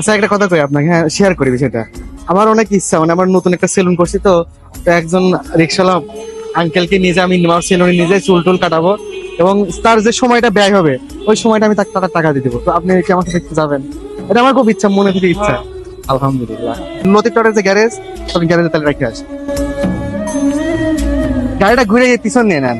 আচ্ছা একটা কথা কই আপনাকে হ্যাঁ শেয়ার করি বিষয়টা। আমার অনেক ইচ্ছা মানে আমার নতুন একটা সেলুন করছি তো তো একজন রিক্সাওয়ালা আঙ্কেলকে নিয়ে যাই আমি আমার সেলুনে যাই চুল টুল কাটাবো এবং তার যে সময়টা ব্যয় হবে, ওই সময়টা আমি তাকে টাকা দিয়ে দেবো। তো আপনি কি আমাকে দেখতে যাবেন? এটা আমার খুব ইচ্ছা, মনে থেকে ইচ্ছা। আলহামদুলিল্লাহ। লতিফ টরের যে গ্যারেজ আপনি গ্যারেজে তাহলে রেখে আসি। গাড়িটা ঘুরে পিছন নিয়ে নেন।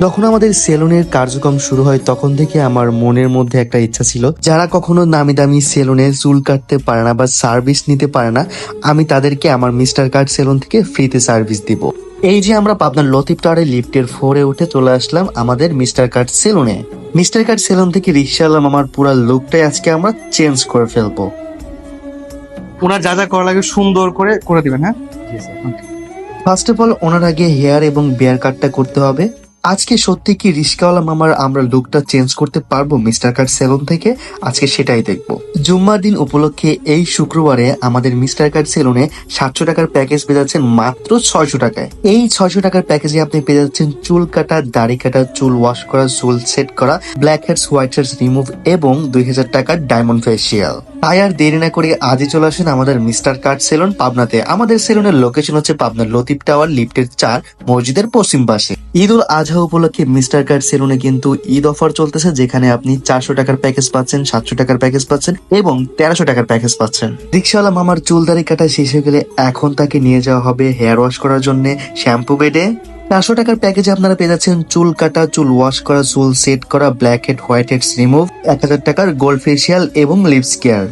যখন আমাদের সেলুনের কার্যক্রম শুরু হয় তখন থেকে আমার মনের মধ্যে একটা ইচ্ছা ছিল। যারা কখনো নামি দামি সেলুনে চুল কাটতে পারে না বা সার্ভিস নিতে পারে না আমি তাদেরকে আমার মিস্টার কার্ড সেলুন থেকে ফ্রিতে সার্ভিস দিব। এই যে আমরা পাবনার লতিফ টাওয়ারে লিফটের ফোরে উঠে চলে আসলাম আমাদের মিস্টার কার্ড সেলুনে। মিস্টার কার্ড সেলুন থেকে রিক্সা আলাম আমার পুরো লুকটাই আজকে আমরা চেঞ্জ করে ফেলব। ওনার যা যা করা লাগে সুন্দর করে করে দিবেন হ্যাঁ? ফার্স্ট অফ অল ওনার আগে হেয়ার এবং বিয়ার কাটটা করতে হবে। আজকে সত্যি কি রিস্কাওয়ালা মামার আমরা লুকটা চেঞ্জ করতে পারব মিস্টার কাট সেলুন থেকে? আজকে সেটাই দেখব। জুম্মার দিন উপলক্ষে এই শুক্রবারে আমাদের মিস্টার কাট সেলুনে সাতশো টাকার প্যাকেজ পেয়ে যাচ্ছেন মাত্র ছয়শো টাকায়। এই ছয়শো টাকার প্যাকেজে আপনি পেয়ে যাচ্ছেন চুল কাটা, দাড়ি কাটা, চুল ওয়াশ করা, চুল সেট করা black heads white heads remove এবং দুই হাজার টাকার ডায়মন্ড ফেসিয়াল তাই আর দেরি না করে আজই চলে আসেন আমাদের মিস্টার কাট সেলুন পাবনাতে। আমাদের সেলুনের লোকেশন হচ্ছে পাবনার লতিফ টাওয়ার, লিফটের চার, মসজিদের পশ্চিম পাশে। ঈদ উল আজহা উপলক্ষে মিস্টার কাট সেলুনে কিন্তু ঈদ অফার চলতেছে, যেখানে আপনি চারশো টাকার প্যাকেজ পাচ্ছেন, সাতশো টাকার প্যাকেজ পাচ্ছেন এবং তেরোশো টাকার প্যাকেজ পাচ্ছেন। রিক্সাওয়ালা মামার চুল দাড়ি কাটা শেষ হয়ে গেলে এখন তাকে নিয়ে যাওয়া হবে হেয়ার ওয়াশ করার জন্য শ্যাম্পু বেডে চারশো টাকার প্যাকেজে আপনারা পেয়ে যাচ্ছেন চুল কাটা, চুল ওয়াশ করা, চুল সেট করা black head white heads remove এক হাজার টাকার গোল্ড ফেসিয়াল এবং লিপস কেয়ার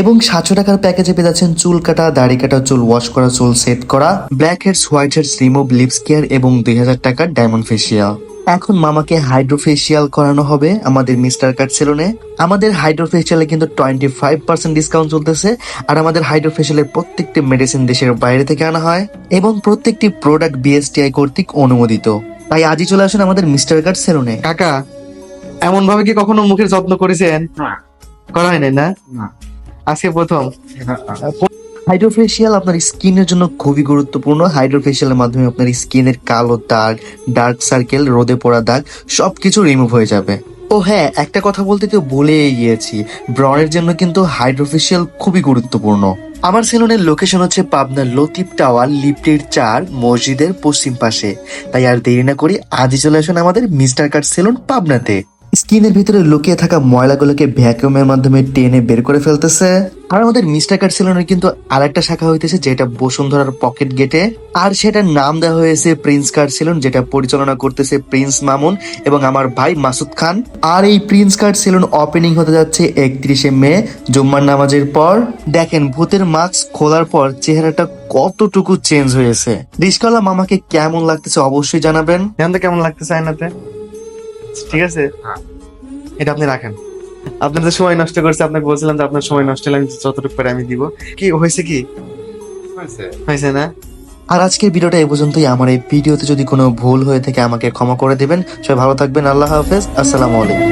এবং সাতশো টাকার প্যাকেজে পেয়ে যাচ্ছেন চুল কাটা, দাড়ি কাটা, চুল ওয়াশ করা, চুল সেট করা black heads white heads remove lips care এবং দুই হাজার টাকার ডায়মন্ড ফেসিয়াল এখন মামাকে হাইড্রোফেশিয়াল করানো হবে আমাদের মিস্টার কাট সেলুনে আমাদের হাইড্রোফেশিয়ালে কিন্তু টোয়েন্টি ফাইভ পার্সেন্ট ডিসকাউন্ট চলতেছে আর আমাদের হাইড্রোফেশিয়ালের প্রত্যেকটি মেডিসিন দেশের বাইরে থেকে আনা হয় এবং প্রত্যেকটি প্রোডাক্ট বিএসটিআই কর্তৃক অনুমোদিত। তাই আজই চলে আসুন আমাদের মিস্টার কাট সেলুনে কাকা এমন ভাবে কি কখনো মুখের যত্ন করেছেন? করা হয় নাই না। আজকে প্রথম। হাইড্রোফেশিয়াল আপনার স্কিনের জন্য খুবই গুরুত্বপূর্ণ। হাইড্রোফেশিয়ালের মাধ্যমে আপনার স্কিনের কালো দাগ ডার্ক সার্কেল রোদে পড়া দাগ সবকিছু রিমুভ হয়ে যাবে। ও হ্যাঁ একটা কথা বলতে তো ভুলেই গিয়েছি। ব্রনের জন্য কিন্তু হাইড্রোফেশিয়াল খুবই গুরুত্বপূর্ণ। আমার সেলুনের লোকেশন হচ্ছে পাবনার লতিফ টাওয়ার লিফটের চার মসজিদের পশ্চিম পাশে। তাই আর দেরি না করি আজই চলে আসুন আমাদের মিস্টার কাট সেলুন পাবনাতে। স্কিনের ভিতরে লুকিয়ে থাকা ময়লাগুলোকে ভ্যাকুয়ামের মাধ্যমে টেনে বের করে ফেলতেছে। আর আমাদের মিস্টার কাট সেলুনের কিন্তু আরেকটা শাখা হইতেছে, যেটা বসুন্ধরার পকেট গেটে। আর সেটার নাম দেওয়া হয়েছে প্রিন্স কাট সেলুন যেটা পরিচালনা করতেছে প্রিন্স মামুন এবং আমার ভাই মাসুদ খান। আর এই প্রিন্স কাট সেলুন ওপেনিং হতে যাচ্ছে একত্রিশে মে, জুম্মার নামাজের পর। দেখেন, ভূতের মাস্ক খোলার পর চেহারাটা কতটুকু চেঞ্জ হয়েছে। রিস্কাওয়ালা মামাকে কেমন লাগতেছে অবশ্যই জানাবেন। কেমন লাগতেছে আয়নাতে? ঠিক আছে? এটা আপনি রাখেন। আপনার তো সময় নষ্ট করছে আপনাকে বলছিলাম যে আপনার সময় নষ্ট হলে আমি যতটুকু পারি আমি দিব। কি হয়েছে কি? হয়েছে না? আর আজকের ভিডিওটা এই পর্যন্তই। আমার এই ভিডিওতে যদি কোনো ভুল হয়ে থাকে আমাকে ক্ষমা করে দেবেন। সবাই ভালো থাকবেন। আল্লাহ হাফেজ। আসসালামু আলাইকুম।